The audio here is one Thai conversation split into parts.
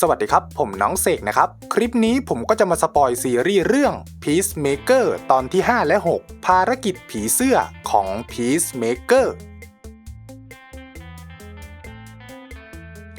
สวัสดีครับ ผมน้องเสกนะครับ คลิปนี้ผมก็จะมาสปอยซีรีส์เรื่อง Peacemaker ตอนที่ 5 และ 6 ภารกิจผีเสื้อของ Peacemaker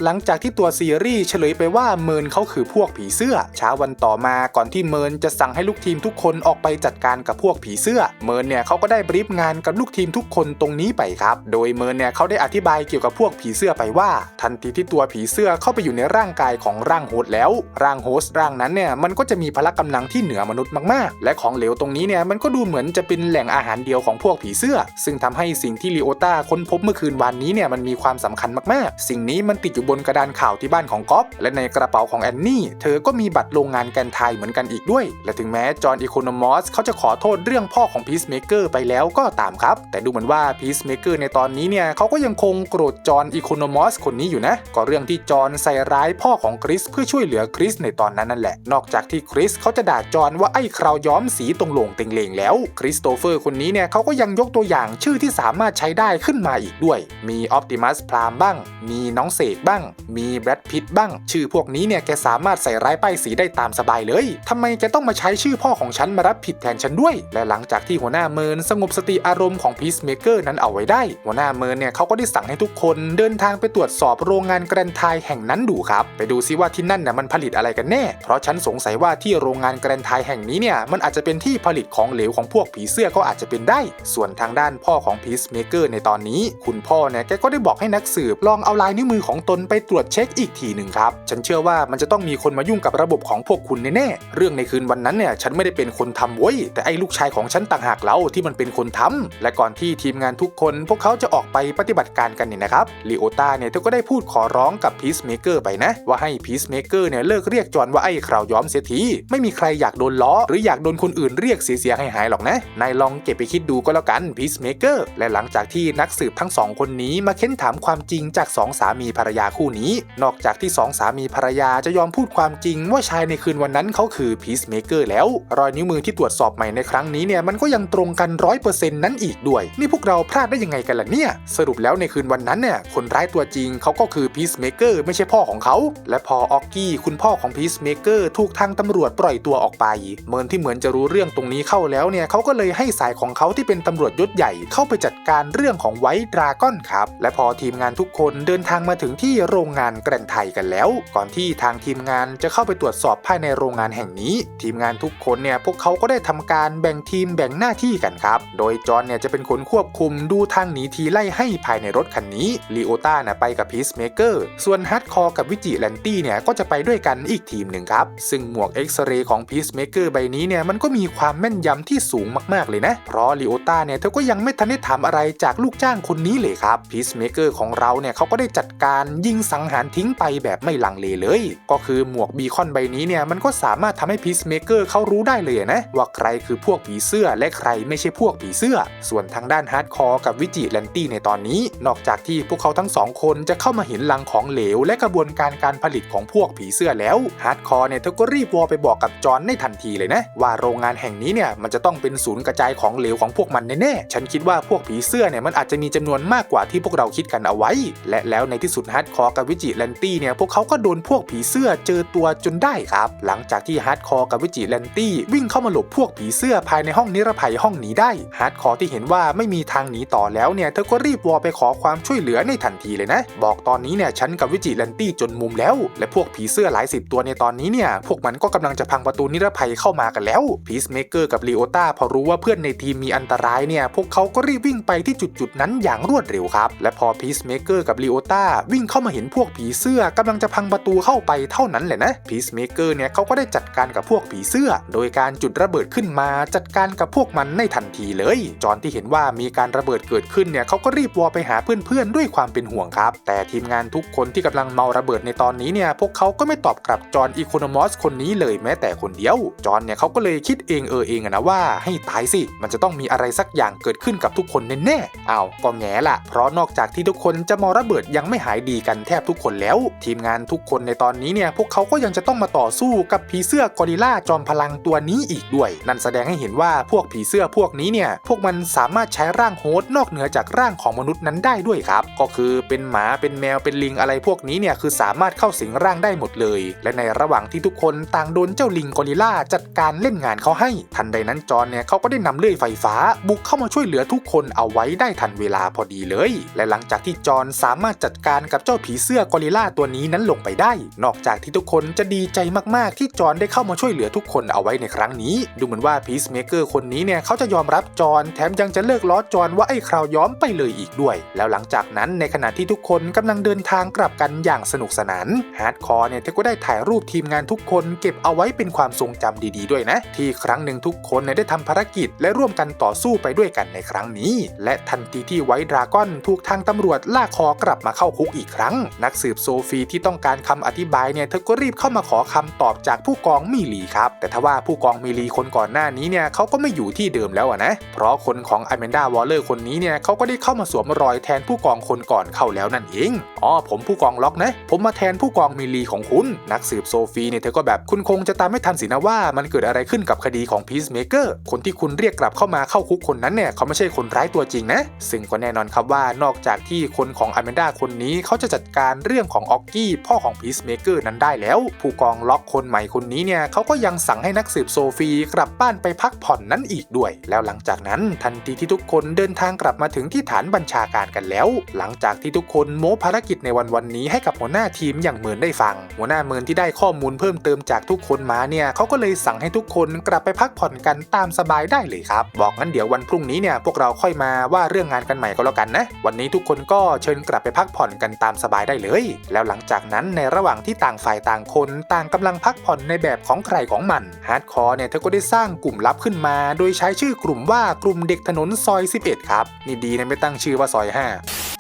หลังจากที่ตัวซีรีส์เฉลยไปว่าเมินเขาคือพวกผีเสื้อเช้าวันต่อมาก่อนที่เมินจะสั่งให้ลูกทีมทุกคนออกไปจัดการกับพวกผีเสื้อ เมินเนี่ยเขาก็ได้บรีฟงานกับลูกทีมทุกคนตรงนี้ไปครับ โดยเมินเนี่ยเขาได้อธิบายเกี่ยวกับพวกผีเสื้อไปว่า ทันทีที่ตัวผีเสื้อเข้าไปอยู่ในร่างกายของร่างโฮสแล้ว ร่างโฮสร่างนั้นเนี่ยมันก็จะมีพละกำลังที่เหนือมนุษย์มากๆ และของเหลวตรงนี้เนี่ยมันก็ดูเหมือนจะเป็นแหล่งอาหารเดียวของพวกผีเสื้อ ซึ่งทำให้สิ่งที่ลีโอตาค้นพบเมื่อคืนวานนี้เนี่ยมันมีความสำคัญมากๆ สิ่งนี้มันติดอยู่บนนกระดานข่าวที่บ้านของก๊อฟและในกระเป๋าของแอนนี่ เธอก็มีบัตรโรงงานแกนไทยเหมือนกันอีกด้วย และถึงแม้จอห์นอีโคโนมอสเขาจะขอโทษเรื่องพ่อของพีซเมเกอร์ไปแล้วก็ตามครับ แต่ดูเหมือนว่าพีซเมเกอร์ในตอนนี้เนี่ยเขาก็ยังคงโกรธจอห์นอีโคโนมอสคนนี้อยู่นะ ก็เรื่องที่จอห์นใส่ร้ายพ่อของคริสเพื่อช่วยเหลือคริสในตอนนั้นนั่นแหละ นอกจากที่คริสเขาจะด่าจอห์นว่าไอ้คราวย้อมสีตรงหลงเต็งเลงแล้วคริสโตเฟอร์คนนี้เนี่ยเขาก็ยังยกตัวอย่างชื่อที่สามารถใช้ได้ขึ้นมาอีกด้วย มีออ t ติมัสพรามบ้าง มีน้องเสกบ้างมีแบรดพิตบ้าง ชื่อพวกนี้เนี่ยแกสามารถใส่ร้ายป้ายสีได้ตามสบายเลยทำไมแกต้องมาใช้ชื่อพ่อของฉันมารับผิดแทนฉันด้วย และหลังจากที่หัวหน้าเมินสงบสติอารมณ์ของพีซเมเกอร์นั้นเอาไว้ได้ หัวหน้าเมินเนี่ยเขาก็ได้สั่งให้ทุกคนเดินทางไปตรวจสอบโรงงานแกรนไทยแห่งนั้นดูครับ ไปดูซิว่าที่นั่นน่ะมันผลิตอะไรกันแน่ เพราะฉันสงสัยว่าที่โรงงานแกรนไทยแห่งนี้เนี่ยมันอาจจะเป็นที่ผลิตของเหลวของพวกผีเสื้อก็อาจจะเป็นได้ ส่วนทางด้านพ่อของพีซเมเกอร์ในตอนนี้ คุณพ่อเนี่ยแกก็ได้บอกให้นักสืบลองเอาลายนิ้วมือของตนไปตรวจเช็คอีกทีหนึ่งครับ ฉันเชื่อว่ามันจะต้องมีคนมายุ่งกับระบบของพวกคุณแน่ๆ เรื่องในคืนวันนั้นเนี่ยฉันไม่ได้เป็นคนทำเว้ย แต่ไอ้ลูกชายของฉันต่างหากเล่าที่มันเป็นคนทำ และก่อนที่ทีมงานทุกคน พวกเขาจะออกไปปฏิบัติการกันเนี่ยนะครับลีโอตาเนี่ยเธอก็ได้พูดขอร้องกับพีซเมเกอร์ไปนะ ว่าให้พีซเมเกอร์เนี่ยเลิกเรียกจอนว่าไอ้คราวย้อมเสียที ไม่มีใครอยากโดนล้อ หรืออยากโดนคนอื่นเรียกเสียๆให้หายๆหรอกนะ นายลองเก็บไปคิดดูก็แล้วกันพีซเมเกอร์ และหลังจากที่นักสืบทั้งสองคนนี้มาเค้นถามความจริงจากสองสามีภรรยาคู่นี้ นอกจากที่สองสามีภรรยาจะยอมพูดความจริง ว่าชายในคืนวันนั้นเขาคือพีซเมเกอร์แล้ว รอยนิ้วมือที่ตรวจสอบใหม่ในครั้งนี้เนี่ยมันก็ยังตรงกันร้อยเปอร์เซ็นต์นั้นอีกด้วย นี่พวกเราพลาดได้ยังไงกันล่ะเนี่ย สรุปแล้วในคืนวันนั้นเนี่ยคนร้ายตัวจริงเขาก็คือพีซเมเกอร์ไม่ใช่พ่อของเขา และพอออกกี้คุณพ่อของพีซเมเกอร์ถูกทางตำรวจปล่อยตัวออกไปเมินที่เหมือนจะรู้เรื่องตรงนี้เข้าแล้วเนี่ยเขาก็เลยให้สายของเขาที่เป็นตำรวจยศใหญ่เข้าไปจัดการเรื่องของไวท์ดราก้อนครับและพอทีมงานทุกคนเดินทางมาถึงที่โรงงานแกรนไทยกันแล้ว ก่อนที่ทางทีมงานจะเข้าไปตรวจสอบภายในโรงงานแห่งนี้ ทีมงานทุกคนเนี่ยพวกเขาก็ได้ทำการแบ่งทีมแบ่งหน้าที่กันครับ โดยจอนเนี่ยจะเป็นคนควบคุมดูทางหนีทีไล่ให้ภายในรถคันนี้ลีโอต้านะไปกับพีซเมเกอร์ส่วนฮัตคอร์กับวิจิแลนตี้เนี่ยก็จะไปด้วยกันอีกทีมหนึ่งครับ ซึ่งหมวกเอ็กซเรย์ของพีซเมเกอร์ใบนี้เนี่ยมันก็มีความแม่นยำที่สูงมากๆเลยนะ เพราะลีโอต้าเนี่ยเธอก็ยังไม่ทันได้ถามอะไรจากลูกจ้างคนนี้เลยครับพีซเมเกอร์ของเราเนี่ยเขาก็ได้จัดการยิงสังหารทิ้งไปแบบไม่ลังเลเลย ก็คือหมวกบีคอนใบนี้เนี่ยมันก็สามารถทำให้พีซเมเกอร์เขารู้ได้เลยนะ ว่าใครคือพวกผีเสื้อและใครไม่ใช่พวกผีเสื้อ ส่วนทางด้านฮาร์ดคอร์กับวิจิแลนตี้ในตอนนี้ นอกจากที่พวกเขาทั้งสองคนจะเข้ามาเห็นลังของเหลว และกระบวนการการผลิตของพวกผีเสื้อแล้วฮาร์ดคอร์เนี่ยเธอก็รีบวอลไปบอกกับจอห์นในทันทีเลยนะ ว่าโรงงานแห่งนี้เนี่ยมันจะต้องเป็นศูนย์กระจายของเหลวของพวกมันแน่ๆฉันคิดว่าพวกผีเสื้อเนี่ยมันอาจจะมีจำนวนมากกว่าที่พวกเราคิดกันเอาไว้ และแล้วในที่สุดฮาร์ดคอร์กับวิจิแลนตี้เนี่ยพวกเขาก็โดนพวกผีเสื้อเจอตัวจนได้ครับ หลังจากที่ฮาร์ดคอร์กับวิจิแลนตี้วิ่งเข้ามาหลบพวกผีเสื้อภายในห้องนิรภัยห้องนี้ได้ฮาร์ดคอร์ที่เห็นว่าไม่มีทางหนีต่อแล้วเนี่ยเธอก็รีบวอไปขอความช่วยเหลือในทันทีเลยนะ บอกตอนนี้เนี่ยฉันกับวิจิแลนตี้จนมุมแล้ว และพวกผีเสื้อหลายสิบตัวในตอนนี้เนี่ยพวกมันก็กำลังจะพังประตูนิรภัยเข้ามากันแล้วพีซเมเกอร์กับลีโอตาพอรู้ว่าเพื่อนในทีมมีอันตรายเนี่ยพวกเขาก็รีบวิ่งไปที่จุดจุดๆนั้นอย่างรวดเร็วครับและพอพีซเมเกอร์กับลีโอตาวิ่งเข้ามาเห็นพวกผีเสื้อกำลังจะพังประตูเข้าไปเท่านั้นแหละนะพีซเมเกอร์เนี่ยเขาก็ได้จัดการกับพวกผีเสื้อ โดยการจุดระเบิดขึ้นมาจัดการกับพวกมันในทันทีเลย จอนที่เห็นว่ามีการระเบิดเกิดขึ้นเนี่ยเขาก็รีบวอไปหาเพื่อนๆด้วยความเป็นห่วงครับ แต่ทีมงานทุกคนที่กำลังเมาระเบิดในตอนนี้เนี่ยพวกเขาก็ไม่ตอบกลับจอนอีโคโนมอสคนนี้เลยแม้แต่คนเดียว จอนเนี่ยเขาก็เลยคิดเองเออเองนะว่าให้ตายสิ มันจะต้องมีอะไรสักอย่างเกิดขึ้นกับทุกคนแน่ๆอ้าวก็แง่ละเพราะนอกจากที่ทุกคนจะมาระเบิดยังไม่หายดีกันแทบทุกคนแล้ว ทีมงานทุกคนในตอนนี้เนี่ยพวกเขาก็ยังจะต้องมาต่อสู้กับผีเสื้อกอริลลาจอมพลังตัวนี้อีกด้วย นั่นแสดงให้เห็นว่าพวกผีเสื้อพวกนี้เนี่ยพวกมันสามารถใช้ร่างโฮสต์นอกเหนือจากร่างของมนุษย์นั้นได้ด้วยครับก็คือเป็นหมาเป็นแมวเป็นลิงอะไรพวกนี้เนี่ยคือสามารถเข้าสิงร่างได้หมดเลย และในระหว่างที่ทุกคนต่างโดนเจ้าลิงกอริลลาจัดการเล่นงานเขาให้ ทันใดนั้นจอนเนี่ยเขาก็ได้นำเลื่อยไฟฟ้า บุกเข้ามาช่วยเหลือทุกคนเอาไว้ได้ทันเวลาพอดีเลย และหลังจากที่จอนสามารถจัดการกับเจ้าผีเสื้อกอริลลาตัวนี้นั้นลงไปได้ นอกจากที่ทุกคนจะดีใจมากๆ ที่จอนได้เข้ามาช่วยเหลือทุกคนเอาไว้ในครั้งนี้ ดูเหมือนว่าพีซเมเกอร์คนนี้เนี่ยเขาจะยอมรับจอนแถมยังจะเลิกล้อจอนว่าไอ้คราวย้อมไปเลยอีกด้วย แล้วหลังจากนั้นในขณะที่ทุกคนกำลังเดินทางกลับกันอย่างสนุกสนานฮาร์ดคอร์เนี่ยเธอก็ได้ถ่ายรูปทีมงานทุกคนเก็บเอาไว้เป็นความทรงจำดีๆด้วยนะ ที่ครั้งหนึ่งทุกคนเนี่ยได้ทำภารกิจ และร่วมกันต่อสู้ไปด้วยกันในครั้งนี้ และทันทีที่ไวท์ดราก้อนถูกทางตำรวจลากคอกลับมาเข้าคุกอีกครั้งนักสืบโซฟีที่ต้องการคำอธิบายเนี่ยเธอก็รีบเข้ามาขอคำตอบจากผู้กองมีลีครับ แต่ทว่าผู้กองมีลีคนก่อนหน้านี้เนี่ยเขาก็ไม่อยู่ที่เดิมแล้วนะ เพราะคนของอแมนดาวอลเลอร์คนนี้เนี่ยเขาก็ได้เข้ามาสวมรอยแทนผู้กองคนก่อนเข้าแล้วนั่นเองอ๋อผมผู้กองล็อกนะ ผมมาแทนผู้กองมีลีของคุณ นักสืบโซฟีเนี่ยเธอก็แบบคุณคงจะตามไม่ทันสินะว่ามันเกิดอะไรขึ้นกับคดีของพีซเมเกอร์คนที่คุณเรียกกลับเข้ามาเข้าคุกคนนั้นเนี่ยเขาไม่ใช่คนร้ายตัวจริงนะ ซึ่งก็แน่นอนครับว่านอกจากที่คนของอแมนดาคนนี้เขาจะจัดการเรื่องของออกกี้พ่อของพีซเมเกอร์นั้นได้แล้ว ผู้กองล็อกคนใหม่คนนี้เนี่ยเขาก็ยังสั่งให้นักสืบโซฟีกลับบ้านไปพักผ่อนนั้นอีกด้วย แล้วหลังจากนั้นทันทีที่ทุกคนเดินทางกลับมาถึงที่ฐานบัญชาการกันแล้ว หลังจากที่ทุกคนโม้ภารกิจในวันวันนี้ให้กับหัวหน้าทีมอย่างเหมือนได้ฟัง หัวหน้าเมินที่ได้ข้อมูลเพิ่มเติมจากทุกคนมาเนี่ยเขาก็เลยสั่งให้ทุกคนกลับไปพักผ่อนกันตามสบายได้เลยครับ บอกงั้นเดี๋ยววันพรุ่งนี้เนี่ยพวกเราค่อยมาว่าเรื่องงานกันใหม่ก็แล้วกันนะวันนี้ทุกคนก็เชิญกลับไปพักผ่อนกันตามสบายได้เลย แล้วหลังจากนั้นในระหว่างที่ต่างฝ่ายต่างคนต่างกำลังพักผ่อนในแบบของใครของมันฮาร์ดคอร์เนี่ยเธอก็ได้สร้างกลุ่มลับขึ้นมา โดยใช้ชื่อกลุ่มว่ากลุ่มเด็กถนนซอย 11 ครับ นี่ดีนะไม่ตั้งชื่อว่าซอย 5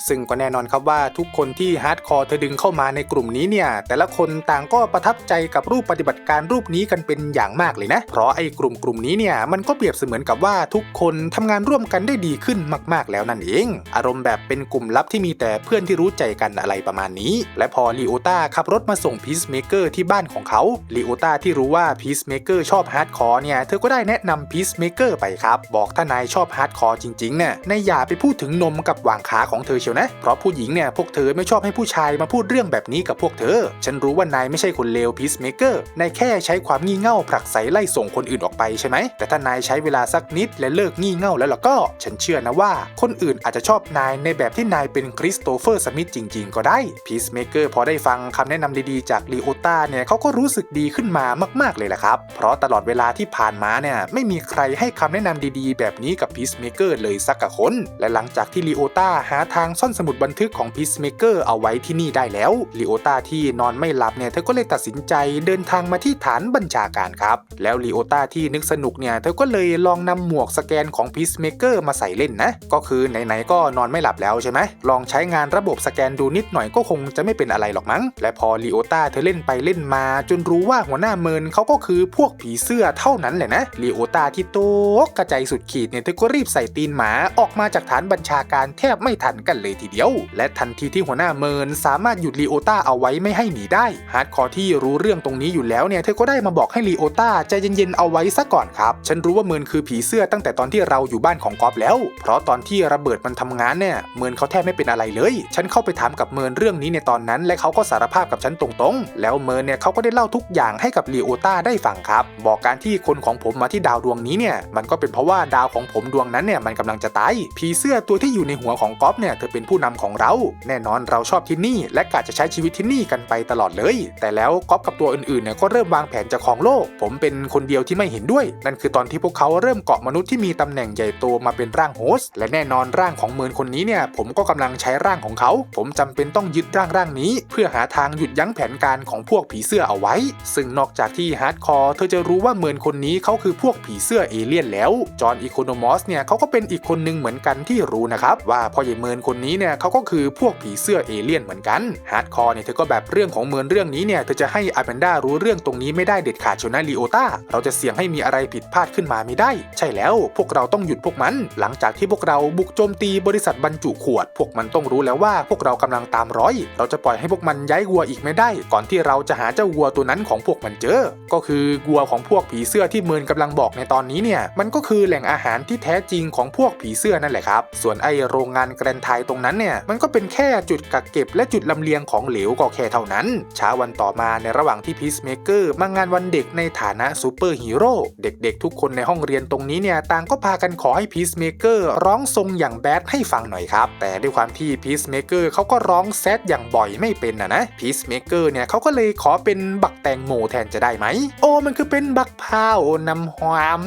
ซึ่งก็แน่นอนครับว่าทุกคนที่ฮาร์ดคอร์เธอดึงเข้ามาในกลุ่มนี้เนี่ย แต่ละคนต่างก็ประทับใจกับรูปปฏิบัติการรูปนี้กันเป็นอย่างมากเลยนะ เพราะไอ้กลุ่มกลุ่มนี้เนี่ยมันก็เปรียบเสมือนกับว่าทุกคนทำงานร่วมกันได้ดีขึ้นมาก ๆ แล้วนั่นเอง อารมณ์แบบเป็นกลุ่มลับที่มีแต่เพื่อนที่รู้ใจกันอะไรประมาณนี้ และพอลีโอตาขับรถมาส่งพีซเมเกอร์ที่บ้านของเขาลีโอตาที่รู้ว่าพีซเมเกอร์ชอบฮาร์ดคอร์เนี่ย เธอก็ได้แนะนำพีซเมเกอร์ไปครับ บอกถ้านายชอบฮาร์ดคอร์จริงๆเนี่ยนายอย่าไปพูดถึงนมกับหว่างขาของเธอเชียวนะ เพราะผู้หญิงเนี่ยพวกเธอไม่ชอบให้ผู้ชายมาพูดเรื่องแบบนี้กับพวกเธอ ฉันรู้ว่านายไม่ใช่คนเลวพีซเมเกอร์นายแค่ใช้ความงี่เง่าผลักไสไล่ส่งคนอื่นออกไปใช่ไหมแต่ถ้านายใช้เวลาสักนิดและเลิกงี่เง่าแล้วล่ะก็ ฉันเชื่อนะว่า คนอื่นอาจจะชอบนายในแบบที่นายเป็นคริสโตเฟอร์สมิธจริง ๆ ก็ได้พีซเมเกอร์พอได้ฟังคำแนะนำดีๆจากลีโอตาเนี่ยเขาก็รู้สึกดีขึ้นมามากๆเลยแหละครับ เพราะตลอดเวลาที่ผ่านมาเนี่ยไม่มีใครให้คำแนะนำดีๆ แบบนี้กับพีซเมเกอร์เลยสักคน และหลังจากที่ลีโอตาหาทางซ่อนสมุดบันทึกของพีซเมเกอร์เอาไว้ที่นี่ได้แล้วลีโอตาที่นอนไม่หลับเนี่ยเธอก็เลยตัดสินใจเดินทางมาที่ฐานบัญชาการครับ แล้วลีโอตาที่นึกสนุกเนี่ยเธอก็เลยลองนำหมวกสแกนของพีซเมเกอร์มาใส่เล่นนะก็คือไหนๆก็นอนไม่หลับแล้วใช่ไหมลองใช้งานระบบสแกนดูนิดหน่อยก็คงจะไม่เป็นอะไรหรอกมั้ง และพอลีโอตาเธอเล่นไปเล่นมา จนรู้ว่าหัวหน้าเมินเขาก็คือพวกผีเสื้อเท่านั้นแหละนะลีโอตาที่โตกกระจายสุดขีดเนี่ยเธอก็รีบใส่ตีนหมาออกมาจากฐานบัญชาการแทบไม่ทันกันเลยทีเดียว และทันทีที่หัวหน้าเมินสามารถหยุดลีโอตาเอาไว้ไม่ให้หนีได้ฮาร์ดคอร์ที่รู้เรื่องตรงนี้อยู่แล้วเนี่ยเธอก็ได้มาบอกให้ลีโอตาใจเย็นๆเอาไว้ซะก่อนครับ ฉันรู้ว่าเมินคือผีเสื้อตั้งแต่ตอนที่เราอยู่บ้านของกอบแล้ว เพราะตอนที่ระเบิดมันทำงานเนี่ยเมินเขาแทบไม่เป็นอะไรเลย ฉันเข้าไปถามกับเมินเรื่องนี้ในตอนนั้น และเขาก็สารภาพกับฉันตรงๆ แล้วเมินเนี่ยเขาก็ได้เล่าทุกอย่างให้กับลีโอตาได้ฟังครับ บอกการที่คนของผมมาที่ดาวดวงนี้เนี่ยมันก็เป็นเพราะว่าดาวของผมดวงนั้นเนี่ยมันกำลังจะตายผีเสื้อตัวที่อยู่ในหัวของก๊อฟเนี่ยเธอเป็นผู้นำของเรา แน่นอนเราชอบที่นี่ และกะจะใช้ชีวิตที่นี่กันไปตลอดเลย แต่แล้วก๊อฟกับตัวอื่นๆเนี่ยก็เริ่มวางแผนจะครองโลก ผมเป็นคนเดียวที่ไม่เห็นด้วย นั่นคือตอนที่พวกเขาเริ่มเกาะมนุษย์ที่มีตำแหน่งใหญ่โตมาเป็นร่างโฮสและแน่นอนร่างของเมินคนนี้เนี่ยผมก็กำลังใช้ร่างของเขา ผมจำเป็นต้องยึดร่างร่างนี้ เพื่อหาทางหยุดยั้งแผนการของพวกผีเสื้อเอาไว้ ซึ่งนอกจากที่ฮาร์ดคอร์เธอจะรู้ว่าเมินคนนี้เขาคือพวกผีเสื้อเอเลี่ยนแล้ว จอห์นอีโคโนมอสเนี่ยเขาก็เป็นอีกคนหนึ่งเหมือนกันที่รู้นะครับว่าพ่อใหญ่เมินคนนี้เนี่ยเขาก็คือพวกผีเสื้อเอเลี่ยนเหมือนกันฮาร์ดคอร์เนี่ยเธอก็แบบเรื่องของเมือนเรื่องนี้เนี่ยเธอจะให้อาแมนด้ารู้เรื่องตรงนี้ไม่ได้เด็ดขาดชนะลีโอตาเราจะเสี่ยงให้มีอะไรผิดพลาดขึ้นมาไม่ได้ ใช่แล้วพวกเราต้องหยุดพวกมัน หลังจากที่พวกเราบุกโจมตีบริษัทบรรจุขวด พวกมันต้องรู้แล้วว่าพวกเรากำลังตามร้อยเราจะปล่อยให้พวกมันย้ายวัวอีกไม่ได้ ก่อนที่เราจะหาเจ้าวัวตัวนั้นของพวกมันเจอ ก็คือวัวของพวกผีเสื้อที่เมินกำลังบอกในตอนนี้เนี่ย มันก็คือแหล่งอาหารที่แท้จริงของพวกผีเสื้อนั่นแหละครับ ส่วนไอโรงงานแกรนไทยตรงนั้นเนี่ย มันก็เป็นแค่จุดกักเก็บและจุดลำเลียงของเหลวก็แค่เท่านั้น เช้าวันต่อมาในระหว่างที่พีซเมเกอร์มางานวันเด็กในฐานะซูเปอร์ฮีโร่ เด็กๆ ทุกคนในห้องเรียนตรงนี้เนี่ย ต่างก็พากันขอให้พีซเมเกอร์ร้องทรงอย่างแบดให้ฟังหน่อยครับ แต่ด้วยความที่พีซเมเกอร์เขาก็ร้องแซดอย่างบ่อยไม่เป็นนะนะพีซเมเกอร์เนี่ยเขาก็เลยขอเป็นบักแตงโมแทนจะได้ไหม โอ้มันคือเป็นบักพร้าวนำหวาม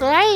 เฮ้ย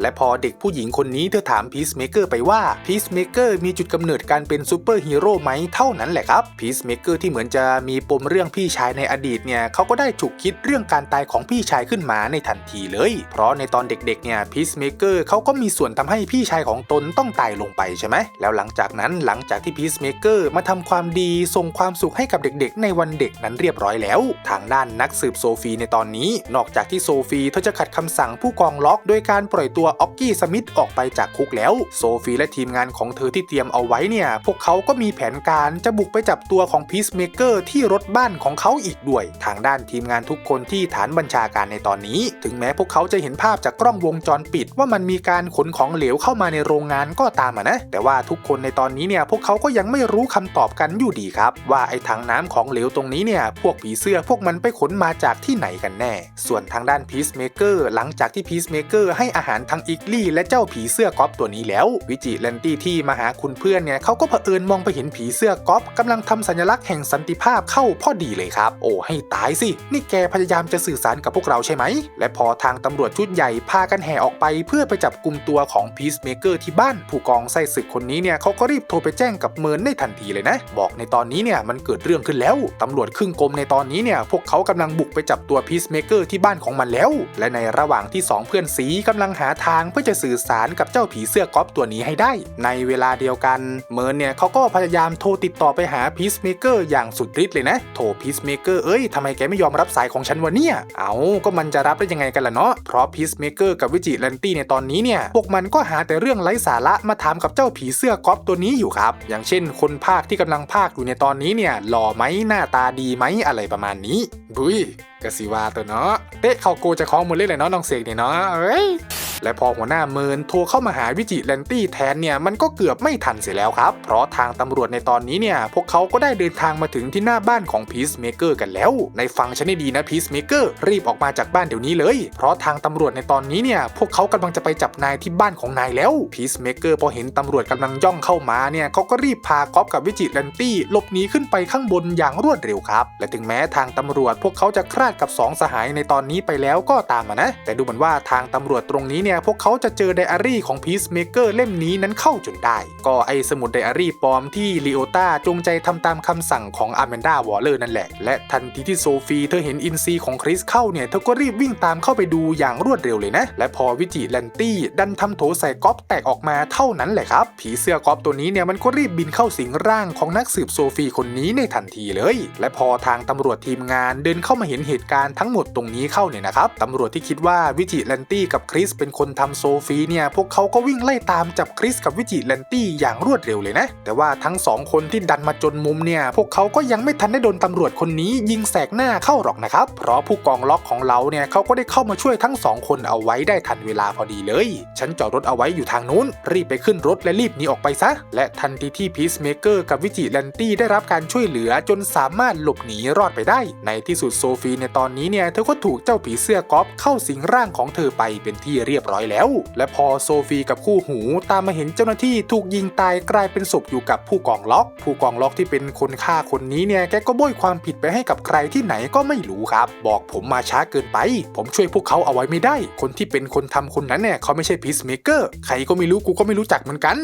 และพอเด็กผู้หญิงคนนี้เธอถามพีซเมเกอร์ไปว่าพีซเมเกอร์มีจุดกำเนิดการเป็นซูเปอร์ฮีโร่ไหมเท่านั้นแหละครับพีซเมเกอร์ที่เหมือนจะมีปมเรื่องพี่ชายในอดีตเนี่ยเขาก็ได้ฉุกคิดเรื่องการตายของพี่ชายขึ้นมาในทันทีเลย เพราะในตอนเด็กๆเนี่ยพีซเมเกอร์เขาก็มีส่วนทำให้พี่ชายของตนต้องตายลงไปใช่ไหมแล้วหลังจากนั้นหลังจากที่พีซเมเกอร์มาทำความดีส่งความสุขให้กับเด็กๆ ในวันเด็กนั้นเรียบร้อยแล้ว ทางด้านนักสืบโซฟีในตอนนี้ นอกจากที่โซฟีเธอจะขัดคำสั่งผู้กองล็อก โดยการปล่อยตัวออกกี้สมิธออกไปจากคุกแล้ว โซฟีและทีมงานของเธอที่เตรียมเอาไว้เนี่ย พวกเขาก็มีแผนการจะบุกไปจับตัวของพีซเมเกอร์ที่รถบ้านของเขาอีกด้วย ทางด้านทีมงานทุกคนที่ฐานบัญชาการในตอนนี้ ถึงแม้พวกเขาจะเห็นภาพจากกล้องวงจรปิด ว่ามันมีการขนของเหลวเข้ามาในโรงงานก็ตามอะนะ แต่ว่าทุกคนในตอนนี้เนี่ยพวกเขาก็ยังไม่รู้คำตอบกันอยู่ดีครับ ว่าไอ้ถังน้ำของเหลวตรงนี้เนี่ยพวกผีเสื้อพวกมันไปขนมาจากที่ไหนกันแน่ ส่วนทางด้านพีซเมเกอร์หลังจากที่พีซเมเกอร์ให้อาหารทั้งอิกลี่และเจ้าผีเสื้อก๊อฟตัวนี้แล้ว วิจิแลนตี้ที่มาหาคุณเพื่อนเนี่ยเขาก็เผอิญมองไปเห็นผีเสื้อก๊อฟกำลังทำสัญลักษณ์แห่งสันติภาพเข้าพอดีเลยครับ โอ้ให้ตายสิ นี่แกพยายามจะสื่อสารกับพวกเราใช่ไหม และพอทางตำรวจชุดใหญ่พากันแห่ออกไป เพื่อไปจับกลุ่มตัวของพีซเมเกอร์ที่บ้าน ผู้กองไส้ศึกคนนี้เนี่ยเขาก็รีบโทรไปแจ้งกับเมินได้ทันทีเลยนะ บอกในตอนนี้เนี่ยมันเกิดเรื่องขึ้นแล้วตำรวจครึ่งกรมในตอนนี้เนี่ยพวกเขากำลังบุกไปจับตัวพีซเมเกอร์ที่บ้านของมันแล้ว และในระหว่างที่สองเพื่อนสีกำลังหาทางเพื่อจะสื่อสารกับเจ้าผีเสื้อก๊อฟตัวนี้ให้ได้ ในเวลาเดียวกันเมินเนี่ยเขาก็พยายามโทรติดต่อไปหาพีซเมเกอร์อย่างสุดฤทธิ์เลยนะโทรพีซเมเกอร์เอ้ยทำไมแกไม่ยอมรับสายของฉันวะเนี่ยเอาก็มันจะรับได้ยังไงกันล่ะเนาะเพราะพีซเมเกอร์กับวิจิแลนตี้ในตอนนี้เนี่ยพวกมันก็หาแต่เรื่องไร้สาระมาถามกับเจ้าผีเสื้อก๊อฟตัวนี้อยู่ครับ อย่างเช่น คนภาคที่กำลังภาคอยู่ในตอนนี้เนี่ยหล่อไหมหน้าตาดีไหมอะไรประมาณนี้บุย กสิวาตัวเนาะเตะเข้าโกจะคล้องมือเล่นเลยเนาะน้องเสกเนี่ยเนาะเอ้ยและพอหัวหน้าเมินโทรเข้ามาหาวิจิแลนตี้แทนเนี่ยมันก็เกือบไม่ทันเสียแล้วครับ เพราะทางตำรวจในตอนนี้เนี่ย พวกเขาก็ได้เดินทางมาถึงที่หน้าบ้านของพีซเมเกอร์กันแล้ว ในฟังฉันให้ดีนะพีซเมเกอร์รีบออกมาจากบ้านเดี๋ยวนี้เลย เพราะทางตำรวจในตอนนี้เนี่ย พวกเขากำลังจะไปจับนายที่บ้านของนายแล้วพีซเมเกอร์พอเห็นตำรวจกำลังย่องเข้ามาเนี่ยเขาก็รีบพาก๊อฟกับวิจิแลนตี้หลบหนีขึ้นไปข้างบนอย่างรวดเร็วครับและถึงแม้ทางตำรวจพวกเขาจะคราดกับสองสหายในตอนนี้ไปแล้วก็ตามมานะ แต่ดูเหมือนว่าทางตำรวจตรงนี้เนี่ยพวกเขาจะเจอไดอารี่ของพีซเมเกอร์เล่มนี้นั้นเข้าจนได้ ก็ไอสมุดไดอารี่ปลอมที่ลีโอตาจงใจทำตามคำสั่งของอาร์แมนดาวอลเลอร์นั่นแหละ และทันทีที่โซฟีเธอเห็นอินซีของคริสเข้าเนี่ยเธอก็รีบวิ่งตามเข้าไปดูอย่างรวดเร็วเลยนะ และพอวิจิแลนตี้ดันทำโถใส่ก๊อฟแตกออกมาเท่านั้นแหละครับ ผีเสื้อก๊อฟตัวนี้เนี่ยมันก็รีบบินเข้าสิงร่างของนักสืบโซฟีคนนี้ในทันทีเลย และพอทางตำรวจทีมงานเดินเข้ามาเห็นเหตุการณ์ทั้งหมดตรงนี้เข้าเนี่ยนะครับตำรวจที่คิดว่าวิจิแลนตี้กับคริสเป็นคนทำโซฟีเนี่ยพวกเขาก็วิ่งไล่ตามจับคริสกับวิจิแลนตี้อย่างรวดเร็วเลยนะ แต่ว่าทั้งสองคนที่ดันมาจนมุมเนี่ยพวกเขาก็ยังไม่ทันได้โดนตำรวจคนนี้ยิงแสกหน้าเข้าหรอกนะครับ เพราะผู้กองล็อกของเราเนี่ยเขาก็ได้เข้ามาช่วยทั้งสองคนเอาไว้ได้ทันเวลาพอดีเลย ฉันจอดรถเอาไว้อยู่ทางนู้น รีบไปขึ้นรถและรีบหนีออกไปซะ และทันทีที่พีซเมเกอร์กับวิจิแลนตี้ได้รับการช่วยเหลือจนสามารถหลบหนีรอดไปได้ ในที่สุดโซฟีในตอนนี้เนี่ยเธอก็ถูกเจ้าผีเสื้อกอฟเข้าสิงร่างของเธอไปเป็นที่เรียบร้อยแล้ว และพอโซฟีกับคู่หูตามมาเห็นเจ้าหน้าที่ถูกยิงตายกลายเป็นศพอยู่กับผู้กองล็อก ผู้กองล็อกที่เป็นคนฆ่าคนนี้เนี่ยแกก็โบยความผิดไปให้กับใครที่ไหนก็ไม่รู้ครับ บอกผมมาช้าเกินไป ผมช่วยพวกเขาเอาไว้ไม่ได้ คนที่เป็นคนทำคนนั้นเนี่ยเขาไม่ใช่พีซเมเกอร์ใครก็ไม่รู้กูก็ไม่รู้จักเหมือนกัน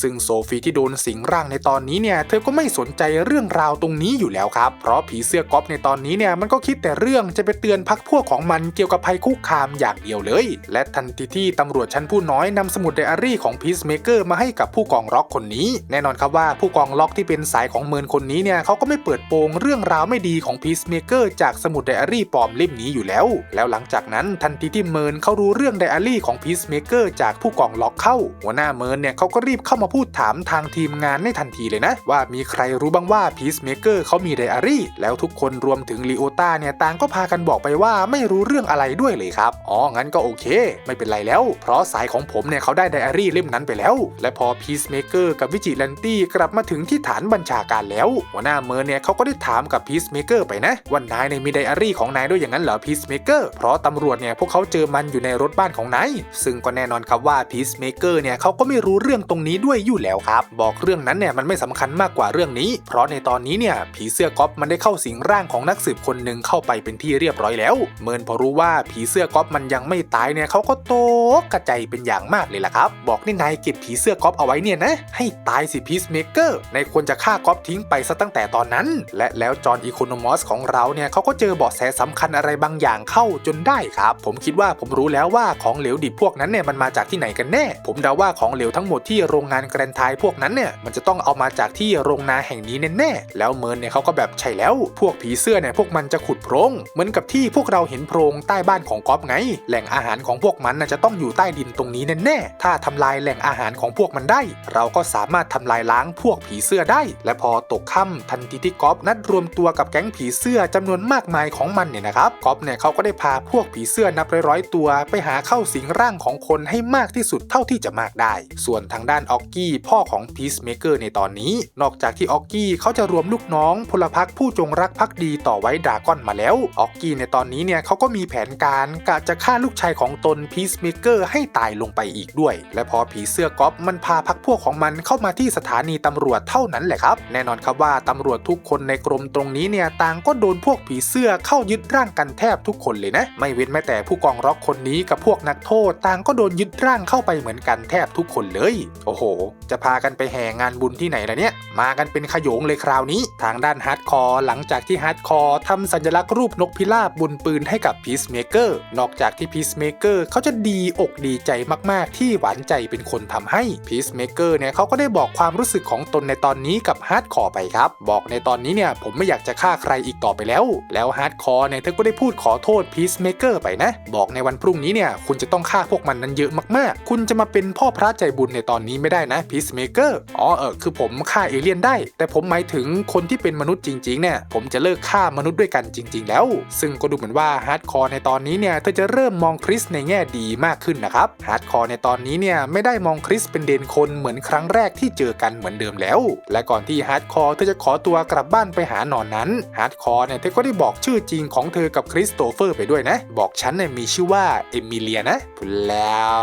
ซึ่งโซฟีที่โดนสิงร่างในตอนนี้เนี่ยเธอก็ไม่สนใจเรื่องราวตรงนี้อยู่แล้วครับเพราะผีเสื้อก๊อฟในตอนนี้เนี่ยมันก็คิดแต่เรื่องจะไปเตือนพักพวกของมันเกี่ยวกับภัยคุกคามอย่างเดียวเลย และทันทีที่ตำรวจชั้นผู้น้อยนำสมุดไดอารี่ของพีซเมเกอร์มาให้กับผู้กองล็อกคนนี้ แน่นอนครับว่าผู้กองล็อกที่เป็นสายของเมินคนนี้เนี่ยเขาก็ไม่เปิดโปงเรื่องราวไม่ดีของพีซเมเกอร์จากสมุดไดอารี่ปลอมเล่มนี้อยู่แล้ว แล้วหลังจากนั้นทันทีที่เมินเขารู้เรื่องไดอารี่ของพีซเมเกอร์จากผู้กองล็อกเข้า หัวหน้าเมินเนี่ยเขาก็รีบเข้ามาพูดถามทางทีมงานในทันทีเลยนะ ว่ามีใครรู้บ้างว่าพีซเมเกอร์เขามีไดอารี่แล้วทุกคนรวมถึงลีโอตาเนี่ยตางก็พากันบอกไปว่าไม่รู้เรื่องอะไรด้วยเลยครับ อ๋อ งั้นก็โอเค ไม่เป็นไรแล้ว เพราะสายของผมเนี่ยเขาได้ไดอารี่เล่มนั้นไปแล้ว และพอพีซเมเกอร์กับวิจิแลนตี้กลับมาถึงที่ฐานบัญชาการแล้ว หัวหน้าเมินเนี่ยเขาก็ได้ถามกับพีซเมเกอร์ไปนะว่านายเนี่ยมีไดอารี่ของนายด้วยอย่างนั้นเหรอพีซเมเกอร์เพราะตำรวจเนี่ยพวกเขาเจอมันอยู่ในรถบ้านของนายซึ่งก็แน่นอนครับว่าพีซเมเกอร์เนี่ยเขาก็ไม่รู้เรื่องตรงนี้ด้วยอยู่แล้วครับ บอกเรื่องนั้นเนี่ยมันไม่สำคัญมากกว่าเรื่องนี้ เพราะในตอนนี้เนี่ยผีเสื้อก๊อฟมันได้เข้าสิงร่างของนักสืบคนหนึ่งเข้าไปเป็นที่เรียบร้อยแล้ว เมินพอรู้ว่าผีเสื้อก๊อฟมันยังไม่ตายเนี่ยเขาก็โตกกระใจเป็นอย่างมากเลยล่ะครับ บอกนี่นายเก็บผีเสื้อก๊อฟเอาไว้เนี่ยนะ ให้ตายสิพีซเมเกอร์นายควรจะฆ่าก๊อฟทิ้งไปซะตั้งแต่ตอนนั้น และแล้วจอห์นอีโคโนมอสของเราเนี่ยเขาก็เจอเบาะแสสำคัญอะไรบางอย่างเข้าจนได้ครับ ผมคิดว่าผมรู้แล้วว่าของเหลวดิบพวกนั้นเนี่ยมันมาจากที่ไหนกันแน่ ผมเดาว่าของเหลวทั้งหมดที่โรงงานแกรนไทยพวกนั้นเนี่ยมันจะต้องเอามาจากที่โรงนาแห่งนี้แน่ๆแล้วเมินเนี่ยเขาก็แบบใช่แล้ว พวกผีเสื้อเนี่ยพวกมันจะขุดโพรงเหมือนกับที่พวกเราเห็นโพรงใต้บ้านของก๊อฟไง แหล่งอาหารของพวกมันน่ะจะต้องอยู่ใต้ดินตรงนี้แน่ๆ ถ้าทำลายแหล่งอาหารของพวกมันได้ เราก็สามารถทำลายล้างพวกผีเสื้อได้ และพอตกค่ำทันทีที่ก๊อฟนัดรวมตัวกับแก๊งผีเสื้อจำนวนมากมายของมันเนี่ยนะครับก๊อฟเนี่ยเขาก็ได้พาพวกผีเสื้อนับร้อยๆตัว ไปหาเข้าสิงร่างของคนให้มากที่สุดเท่าที่จะมากได้ ส่วนทางด้านออกกี้พ่อของพีซเมเกอร์ในตอนนี้ นอกจากที่ออกกี้เขาจะรวมลูกน้องพลพรรคผู้จงรักภักดีต่อไว้ดาก้อนมาแล้วออกกี้ในตอนนี้เนี่ยเขาก็มีแผนการกะจะฆ่าลูกชายของตนพีซเมเกอร์ให้ตายลงไปอีกด้วย และพอผีเสื้อก๊อฟมันพาพักพวกของมันเข้ามาที่สถานีตำรวจเท่านั้นแหละครับ แน่นอนครับว่าตำรวจทุกคนในกรมตรงนี้เนี่ยต่างก็โดนพวกผีเสื้อเข้ายึดร่างกันแทบทุกคนเลยนะ ไม่เว้นแม้แต่ผู้กองร็อกคนนี้กับพวกนักโทษต่างก็โดนยึดร่างเข้าไปเหมือนกันแทบทุกคนเลย โอ้โห จะพากันไปแห่งานบุญที่ไหนล่ะเนี่ย มากันเป็นขยงเลยคราวนี้ ทางด้านฮาร์ดคอร์หลังจากที่ฮาร์ดคอร์ทำสัญลักษณ์รูปนกพิราบบนปืนให้กับพีซเมเกอร์นอกจากที่พีซเมเกอร์เขาจะดีอกดีใจมากๆ ที่หวานใจเป็นคนทำให้พีซเมเกอร์เนี่ยเขาก็ได้บอกความรู้สึกของตนในตอนนี้กับฮาร์ดคอร์ไปครับ บอกในตอนนี้เนี่ยผมไม่อยากจะฆ่าใครอีกต่อไปแล้ว แล้วฮาร์ดคอร์เนี่ยเธอก็ได้พูดขอโทษพีซเมเกอร์ไปนะ บอกในวันพรุ่งนี้เนี่ยคุณจะต้องฆ่าพวกมันนั้นเยอะมากๆ คุณจะมาเป็นพ่อพระใจบุญในตอนนี้ไม่ได้นะพีซเมเกอร์อ๋อเออคือผมฆ่าเอเลี่ยนได้ แต่ผมหมายถึงคนที่เป็นมนุษย์จริงๆเนี่ยผมจะเลิกฆ่ามนุษย์ด้วยกันจริง ๆ แล้วซึ่งก็ดูเหมือนว่าฮาร์ดคอร์ในตอนนี้เนี่ยเธอจะเริ่มมองคริสในแง่ดีมากขึ้นนะครับฮาร์ดคอร์ในตอนนี้เนี่ยไม่ได้มองคริสเป็นเดนคนเหมือนครั้งแรกที่เจอกันเหมือนเดิมแล้ว และก่อนที่ฮาร์ดคอร์เธอจะขอตัวกลับบ้านไปหาหนอนนั้นฮาร์ดคอร์เนี่ยเธอก็ได้บอกชื่อจริงของเธอกับคริสโตเฟอร์ไปด้วยนะ บอกฉันเนี่ยมีชื่อว่าเอมิเลียนะแล้ว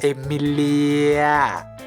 เอมิเลีย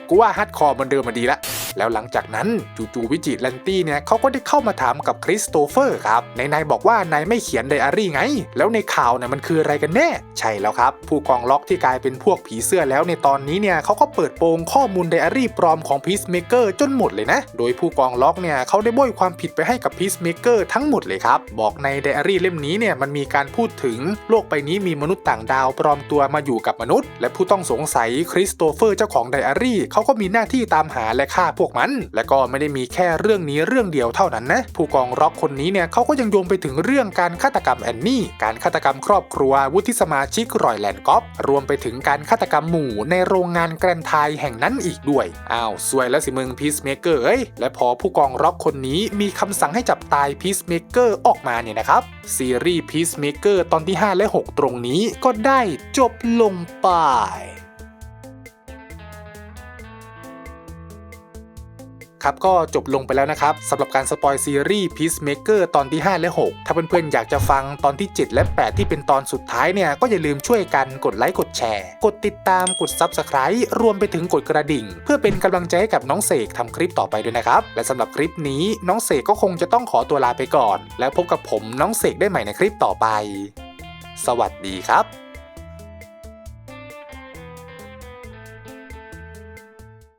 กูว่าฮาร์ดคอร์เหมันเดิมมาดีละแล้วหลังจากนั้นจู่ๆวิจิแลนตี้เนี่ยเขาก็ได้เข้ามาถามกับคริสโตเฟอร์ครับนายนายบอกว่านายไม่เขียนไดอารี่ไง แล้วในข่าวเนี่ยมันคืออะไรกันแน่ ใช่แล้วครับ ผู้กองล็อกที่กลายเป็นพวกผีเสื้อแล้วในตอนนี้เนี่ยเขาก็เปิดโปงข้อมูลไดอารี่ปลอมของพีซเมเกอร์จนหมดเลยนะ โดยผู้กองล็อกเนี่ยเขาได้โบยความผิดไปให้กับพีซเมเกอร์ทั้งหมดเลยครับ บอกในไดอารี่เล่มนี้เนี่ยมันมีการพูดถึงโลกใบนี้มีมนุษย์ต่างดาวปลอมตัวมาอยู่กับมนุษย์ และผู้ต้องสงสัยคริสโตเฟอร์เจ้าของไดอารี่เขาก็มีหน้าที่ตามหาและฆ่าพวกมัน และก็ไม่ได้มีแค่เรื่องนี้เรื่องเดียวเท่านั้นนะ ผู้กองร็อกคนนี้เนี่ยเขาก็ยังโยงไปถึงเรื่องการฆาตกรรมแอนนี่ การฆาตกรรมครอบครัววุฒิสมาชิกรอยแลนด์กอฟรวมไปถึงการฆาตกรรมหมู่ในโรงงานแกรนไทยแห่งนั้นอีกด้วย อ้าวสวยแล้วสิมึงพีซเมเกอร์เอ้ย และพอผู้กองร็อกคนนี้มีคำสั่งให้จับตายพีซเมเกอร์ออกมาเนี่ยนะครับ ซีรีส์พีซเมเกอร์ตอนที่ 5 และ 6 ตรงนี้ก็ได้จบลงไป ครับก็จบลงไปแล้วนะครับสำหรับการสปอยซีรีส์ Peacemaker ตอนที่ 5 และ 6 ถ้าเพื่อนๆ อยากจะฟังตอนที่ 7 และ 8 ที่เป็นตอนสุดท้ายเนี่ย ก็อย่าลืมช่วยกันกดไลค์กดแชร์ กดติดตามกด Subscribe รวมไปถึงกดกระดิ่ง เพื่อเป็นกำลังใจให้กับน้องเสกทำคลิปต่อไปด้วยนะครับ และสำหรับคลิปนี้น้องเสกก็คงจะต้องขอตัวลาไปก่อน แล้วพบกับผมน้องเสกได้ใหม่ในคลิปต่อไป สวัสดีครับ